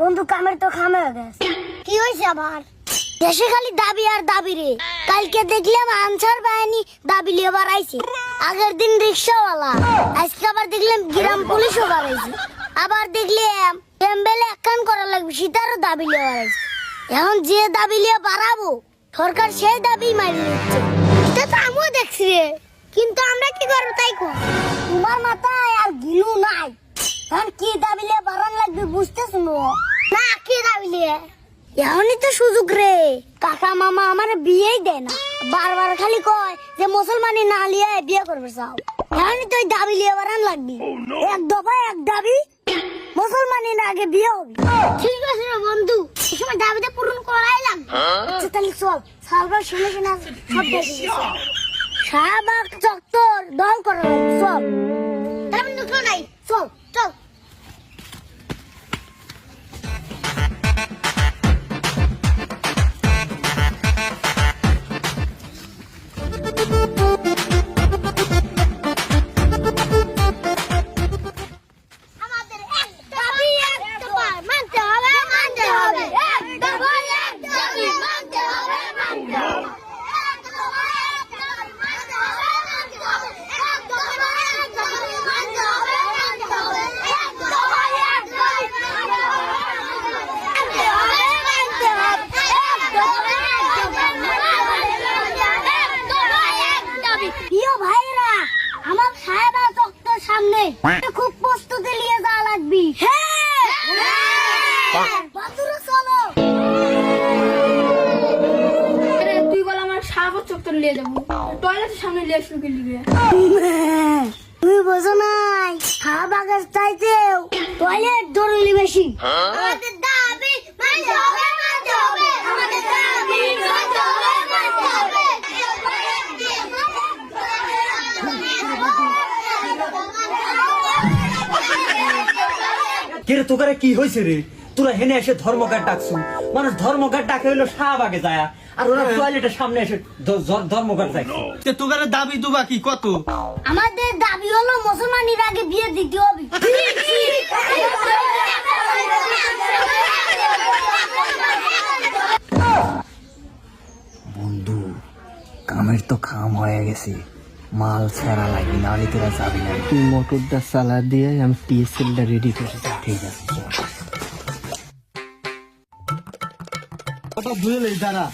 বন্ধু কামের তো খামে গেছে। কি হয়েছে আবার? দেশে খালি দাবি আর দাবি রে। কালকে দেখলাম আনসার বাহিনী দাবি লিয়ে বাড়াইছে আগের দিন রিক্সাওয়ালা, আজকে আবার দেখলাম গ্রাম পুলিশও বাড়াইছে আবার দেখলাম টেম্বেলে একখান করা লাগবে সেটারও দাবি লিয়ে বাড়াইছে এখন যে দাবি লিয়ে বাড়াবো, সরকার সেই দাবি মারি নিচ্ছে। এটা তো আমিও দেখছি রে। কিন্তু আমরা কি করব তাই কো তোমার মাথায় আর গিলু নাই। এখন কি দাবি লিয়ে দাবি এখনই তো সুযোগ রে। কাকা মামা আমার বিয়েই দেয় না। বারবার খালি কয় যে মুসলমানি না লিয়ে বিয়ে করবে চাও এখনই তো দাবি লিয়ে বাড়ান লাগবে। এক দফা এক দাবি মুসলমানি না আগে বিয়ে হবে। ঠিক আছে রে বন্ধু। এই সময় দাবিটা পূরণ করাই লাগবে আচ্ছা তাহলে চল। সালবার শুনে শুনে সব দেখে। শাহবাগ চত্বর দল করা চল। তাহলে আমি দুটো নাই। চল। প্রিয় ভাইরা আমার সাহেবা চক্কর সামনে খুব প্রস্তুতি নিয়ে যাওয়া লাগবি। হ্যাঁ চলো। তুই বল আমার সাগর চত্বর নিয়ে যাব। টয়লেটের সামনে নিয়ে আসলো কি তুই বোঝো নাই শাহবাগের চাইতেও টয়লেট জরুরি বেশি আমাদের দাবি মানতে হবে মানতে হবে আমাদের দাবি মানতে হবে মানতে হবে কে রে তোকারে কি হয়েছে রে? তোরা হেনে এসে ধর্মঘাট ডাকছু। মানুষ ধর্মঘাট ডাকে হইল শাহবাগে যায়। আর ওরা টয়লেটের সামনে এসে ধর্মঘাট যায় তে তোকারে দাবি দুবা কি কত? আমাদের দাবি হলো মুসলমানের আগে বিয়ে দিতে হবে। বন্ধু কামের তো খাম হয়ে গেছে। মাল ছাড়া লাগবে না তোরা যাবি না। তুই মোটরটা চালা দিয়ে আমি টিএসএলটা রেডি করে দিই। ঠিক আছে চল। ওটা বুঝে দাঁড়া